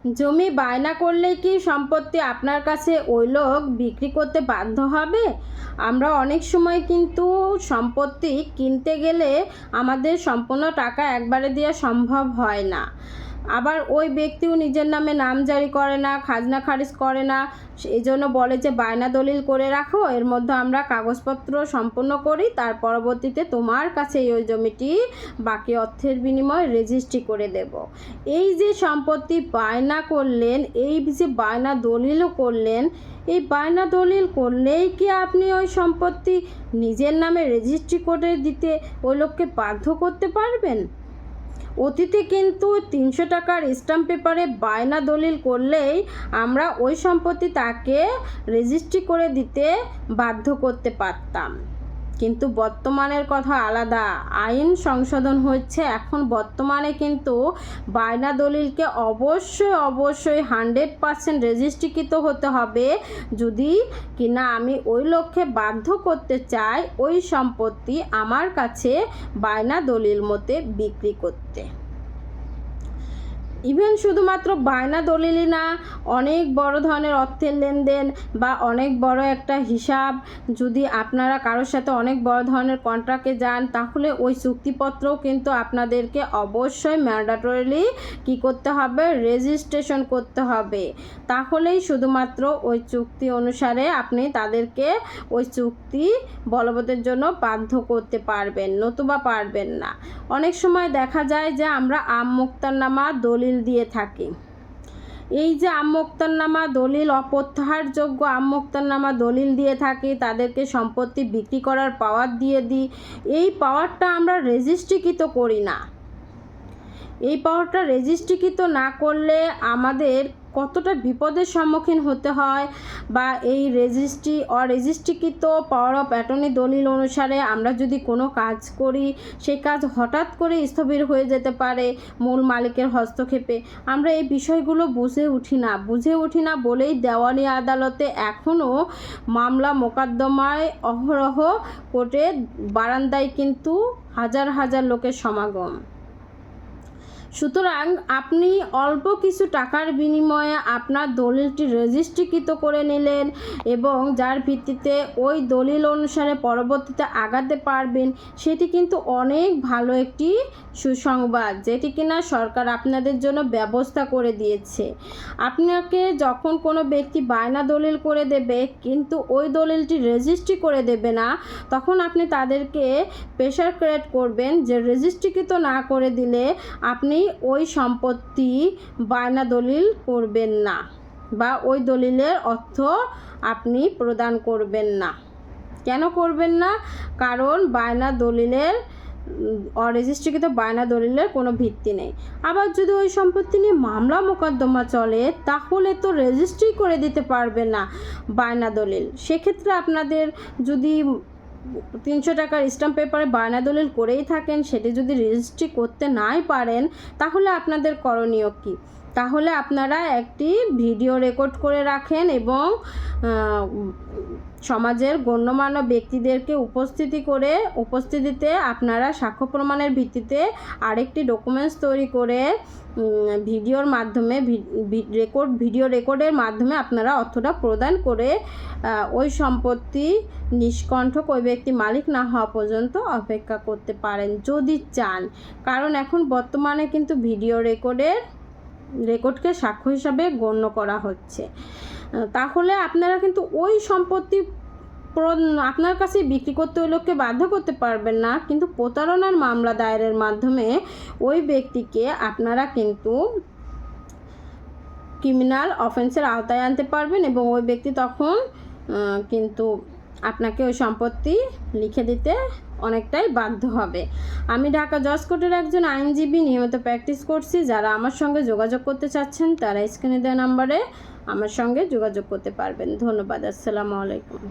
জমি বায়না করলে কি সম্পত্তি আপনার কাছে ওই লোক বিক্রি করতে বাধ্য হবে? আমরা অনেক সময় কিন্তু সম্পত্তি কিনতে গেলে আমাদের সম্পূর্ণ টাকা একবারে দেওয়া সম্ভব হয় না। আবার ওই ব্যক্তিও নিজের নামে নামজারি করে না, খাজনা খারিজ করে না। এই জন্য বলে যে, বায়না দলিল করে রাখো, এর মধ্যে আমরা কাগজপত্র সম্পূর্ণ করি, তার পরবর্তীতে তোমার কাছে ওই জমিটি বাকি অর্থের বিনিময়ে রেজিস্ট্রি করে দেব। এই যে সম্পত্তি বায়না করলেন, এই যে বায়না দলিলও করলেন, এই বায়না দলিল করলেই কি আপনি ওই সম্পত্তি নিজের নামে রেজিস্ট্রি করে দিতে ওই লোককে বাধ্য করতে পারবেন? অতীতে কিন্তু তিনশো টাকার স্ট্যাম্প পেপারে বায়না দলিল করলেই আমরা ওই সম্পত্তি তাকে রেজিস্ট্রি করে দিতে বাধ্য করতে পারতাম। কিন্তু বর্তমানের কথা আলাদা। আইন সংশোধন হচ্ছে এখন। বর্তমানে কিন্তু বায়না দলিলকে অবশ্যই অবশ্যই হান্ড্রেড পারসেন্ট রেজিস্ট্রিকৃত হতে হবে। যদি কিনা আমি ওই লক্ষ্যে বাধ্য করতে চাই, ওই সম্পত্তি আমার কাছে বায়না দলিল মতে বিক্রি করতে। ইভেন শুধুমাত্র বায়না দলিলই না, অনেক বড় ধরনের অর্থের লেনদেন বা অনেক বড় একটা হিসাব। যদি আপনারা কারোর সাথে অনেক বড় ধরনের কন্ট্রাক্টে যান, তাহলে ওই চুক্তিপত্রও কিন্তু আপনাদেরকে অবশ্যই ম্যান্ডাটরিলি কি করতে হবে? রেজিস্ট্রেশন করতে হবে। তাহলেই শুধুমাত্র ওই চুক্তি অনুসারে আপনি তাদেরকে ওই চুক্তি বলবতের জন্য বাধ্য করতে পারবেন, নতুবা পারবেন না। অনেক সময় দেখা যায় যে আমরা আম মুক্তারনামা দলিল দিয়ে থাকে। এই যে নামা দলিল, অপ্রত্যাহারযোগ্য নামা দলিল দিয়ে থাকে, তাদেরকে সম্পত্তি বিক্রি করার পাওয়ার দিয়ে দিই, এই পাওয়ারটা আমরা রেজিস্ট্রিকৃত করি না। এই পাওয়ারটা রেজিস্ট্রিকৃত না করলে আমাদের কতটা বিপদের সম্মুখীন হতে হয় বা এই রেজিস্ট্রি, অরেজিস্ট্রিকৃত পাওয়ার অফ অ্যাটর্নি দলিল অনুসারে আমরা যদি কোনো কাজ করি, সেই কাজ হঠাৎ করে স্থবির হয়ে যেতে পারে মূল মালিকের হস্তক্ষেপে। আমরা এই বিষয়গুলো বুঝে উঠি না। বুঝে উঠি না বলেই দেওয়ানি আদালতে এখনও মামলা মোকদ্দমায় অহরহ কোর্টে বারান্দায় কিন্তু হাজার হাজার লোকের সমাগম। সুতরাং আপনি অল্প কিছু টাকার বিনিময়ে আপনার দলিলটি রেজিস্ট্রিকৃত করে নিলেন এবং যার ভিত্তিতে ওই দলিল অনুসারে পরবর্তীতে আগাতে পারবেন, সেটি কিন্তু অনেক ভালো একটি সুসংবাদ, যেটি কিনা সরকার আপনাদের জন্য ব্যবস্থা করে দিয়েছে। আপনাকে যখন কোনো ব্যক্তি বায়না দলিল করে দেবে, কিন্তু ওই দলিলটি রেজিস্ট্রি করে দেবে না, তখন আপনি তাদেরকে প্রেশার ক্রিয়েট করবেন যে রেজিস্ট্রিকৃত না করে দিলে আপনি ওই সম্পত্তি বায়না দলিল করবেন না বা ওই দলিলের অর্থ আপনি প্রদান করবেন না। কেন করবেন না? কারণ বায়না দলিলের, অরেজিস্ট্রিকৃত বায়না দলিলের কোনো ভিত্তি নেই। আবার যদি ওই সম্পত্তি নিয়ে মামলা মোকদ্দমা চলে, তাহলে তো রেজিস্ট্রি করে দিতে পারবে না বায়না দলিল। সেক্ষেত্রে আপনাদের যদি তিনশো টাকার স্ট্যাম্প পেপারে বায়না দলিল করেই থাকেন, সেটি যদি রেজিস্ট্রি করতে নাই পারেন, তাহলে আপনাদের করণীয় কী? তাহলে আপনারা একটি ভিডিও রেকর্ড করে রাখেন এবং সমাজের গণ্যমান্য ব্যক্তিদেরকে উপস্থিতি করে, উপস্থিতিতে আপনারা সাক্ষ্য প্রমাণের ভিত্তিতে আরেকটি ডকুমেন্টস তৈরি করে ভিডিওর মাধ্যমে রেকর্ড ভিডিও রেকর্ডের মাধ্যমে আপনারা অর্থটা প্রদান করে ওই সম্পত্তি নিষ্কণ্ঠক ওই ব্যক্তি মালিক না হওয়া পর্যন্ত অপেক্ষা করতে পারেন যদি চান। কারণ এখন বর্তমানে কিন্তু ভিডিও রেকর্ডের রেকর্ডকে সাক্ষ্য হিসাবে গণ্য করা হচ্ছে। তাহলে আপনারা কিন্তু ওই সম্পত্তি আপনার কাছে বিক্রি করতে ওই লোককে বাধ্য করতে পারবেন না, কিন্তু প্রতারণার মামলা দায়েরের মাধ্যমে ওই ব্যক্তিকে আপনারা কিন্তু ক্রিমিনাল অফেন্সের আওতায় আনতে পারবেন এবং ওই ব্যক্তি তখন কিন্তু আপনাকে ওই সম্পত্তি লিখে দিতে অনেকটাই বাধ্য হবে। আমি ঢাকা জজ কোর্টের একজন আইনজীবী নিয়মিত প্র্যাকটিস করছি। যারা আমার সঙ্গে যোগাযোগ করতে চাচ্ছেন, তারা স্ক্রিনে দেওয়া নাম্বারে আমার সঙ্গে যোগাযোগ করতে পারবেন। ধন্যবাদ, আসসালামু আলাইকুম।